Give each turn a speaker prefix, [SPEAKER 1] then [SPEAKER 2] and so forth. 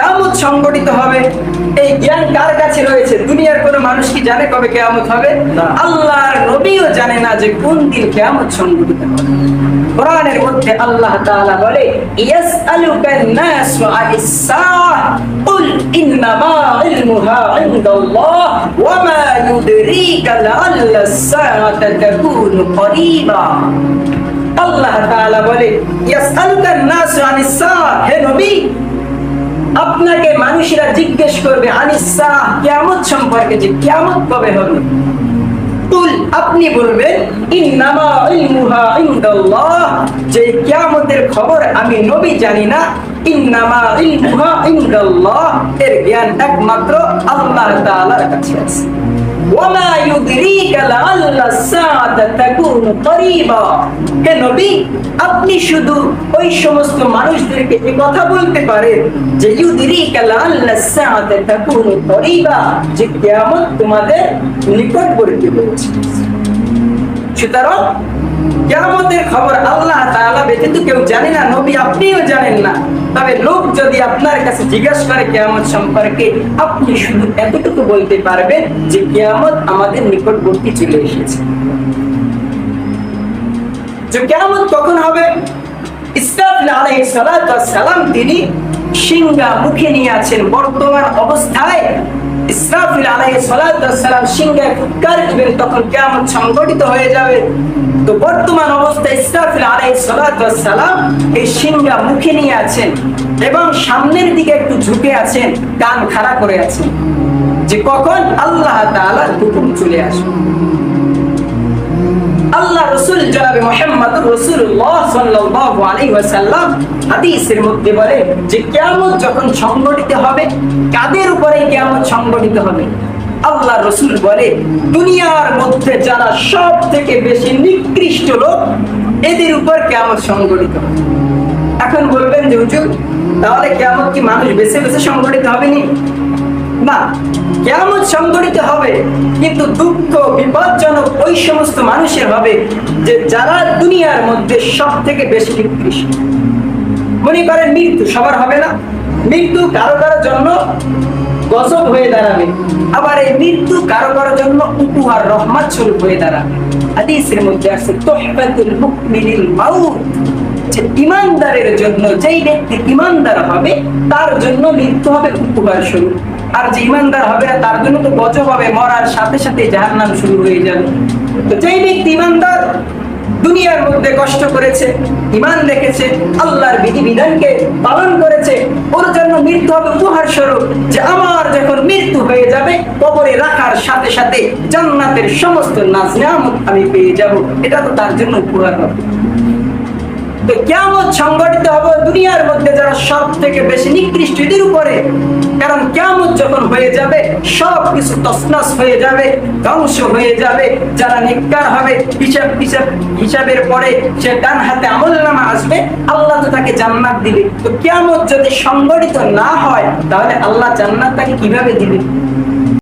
[SPEAKER 1] কেয়ামত সংগঠিত হবে। এই জ্ঞান কার কাছে রয়েছে? দুনিয়ার কোনো মানুষ কি জানে কবে কেয়ামত হবে। আল্লাহর নবীও জানে না যে কোন দিন কেয়ামত সংগঠিত হবে। কোরআনের মধ্যে আল্লাহ তাআলা বলে ইয়াসআলুকা নাসু আনিস সাআহ কুল ইন্নামা ইলমুহা ইনদাল্লাহ ওয়া মা ইউদরিকা লাআল্লা সাআতা তাকুনু করিবা আল্লাহ তাআলা বলে ইয়াসআলুকা নাসু আনিস সাআহ হে নবী আপনাকে মানুষেরা জিজ্ঞেস করবে, আনিসা কিয়ামত সম্পর্কে যে কিয়ামত কবে হবে? কুল, আপনি বলবেন, ইন্নামা ইলমুহা ইনদাল্লাহ, যে কিয়ামতের খবর আমি নবী জানি না, ইন্নামা ইলমুহা ইনদাল্লাহ। এর জ্ঞান একমাত্র আল্লাহ তাআলার কাছে আছে। ওয়ামা ইউদরিকা লাআল্লা সাআতা তাকুনু করিবা। হে নবী, আপনি শুধু ওই সমস্ত মানুষদেরকে এই কথা বলতে পারেন, যে ইউদরিকা লাআল্লা সাআতা তাকুনু করিবা, যে কিয়ামত তোমাদের নিকটবর্তী হয়েছে। সুতরাং? কিয়ামতের খবর আল্লাহ ব্যতীত কেউ জানে না, নবী আপনিও জানেন না। তবে লোক যদি আপনার কাছে জিজ্ঞাসা করে কিয়ামত সম্পর্কে, আপনি শুধু এতটুকু বলতে যে কিয়ামত আমাদের নিকটবর্তী চলে এসেছে। যে কিয়ামত কখন হবে? ইসরাফিল তিনি সিংহা মুখে নিয়ে আছেন। বর্তমান অবস্থায় ইসরাফিল আলাই সালাম সিংহে ফুৎকার দিবেন তখন কেমন সংগঠিত হয়ে যাবে। তো বর্তমান অবস্থায় ইসরাফিল আলাই সালাম এই সিংহা মুখে নিয়ে আছেন এবং সামনের দিকে একটু ঝুঁকে আছেন, কান খাড়া করে আছেন। যে কখন আল্লাহ তালা হুকুম চলে আসবে। আল্লাহ রসুল জনাবে মোহাম্মদ রসুল্লাহ সাল্লাল্লাহু আলাইহি ওয়াসাল্লাম হাদিসের মধ্যে বলে যে কিয়ামত যখন সংগঠিত হবে, কাদের উপরে কিয়ামত সংগঠিত হবে? আল্লাহ রসুল বলে, দুনিয়ার মধ্যে যারা সব থেকে বেশি নিকৃষ্ট লোক, এদের উপর কিয়ামত সংগঠিত এখন বলবেন যে হুজুর, তাহলে কিয়ামত কি মানুষ বেছে বেছে সংগঠিত হবে নি কেমন সংগঠিত হবে, কিন্তু দুঃখ, বিপজ্জনক ওই সমস্ত মানুষের হবে যে যারা দুনিয়ার মধ্যে সব থেকে বেশি নিকৃষ্ট মনে করেন মৃত্যু, সবার হবে না। মৃত্যু কারও কারও জন্য গজব হয়ে দাঁড়াবে। আবার এই মৃত্যু কারও কারও জন্য উপহার, রহমত স্বরূপ হয়ে দাঁড়াবে। হাদিসের মধ্যে আছে, তোহফাতুল মুকমিনিল মাউত। যে ইমানদারের জন্য, যেই ব্যক্তি ইমানদার হবে, তার জন্য মৃত্যু হবে উপকার স্বরূপ আর যে ইমানদার হবে না, তার জন্য তো গজব হবে, মরার সাথে সাথে জাহান্নাম শুরু হয়ে যাবে। তো যেই ব্যক্তি ইমানদার, দুনিয়ার মধ্যে কষ্ট করেছে ইমান রেখেছে আল্লাহর বিধিবিধানকে পালন করেছে, ওর জন্য মৃত্যু হবে উপহার স্বরূপ। যে আমার যখন মৃত্যু হয়ে যাবে, কবরে রাখার সাথে সাথে জান্নাতের সমস্ত নাজ আমি পেয়ে যাব। এটা তো তার জন্য উপহার হবে। কেমন সংগঠিত হবে, দুনিয়ার মধ্যে যারা সব থেকে বেশি নিকৃষ্ট, এদের উপরে। কারণ কেমন যখন হয়ে যাবে সব কিছু তসনাস হয়ে যাবে, ধ্বংস হয়ে যাবে। যারা নিকার হবে, হিসাব হিসাব, হিসাবের পরে সে ডান হাতে আমল নামা আসবে, আল্লাহ তো তাকে জান্নাত দিবে। তো কেমন যদি সংগঠিত না হয়, তাহলে আল্লাহ জান্নাত তাকে কীভাবে দিবে?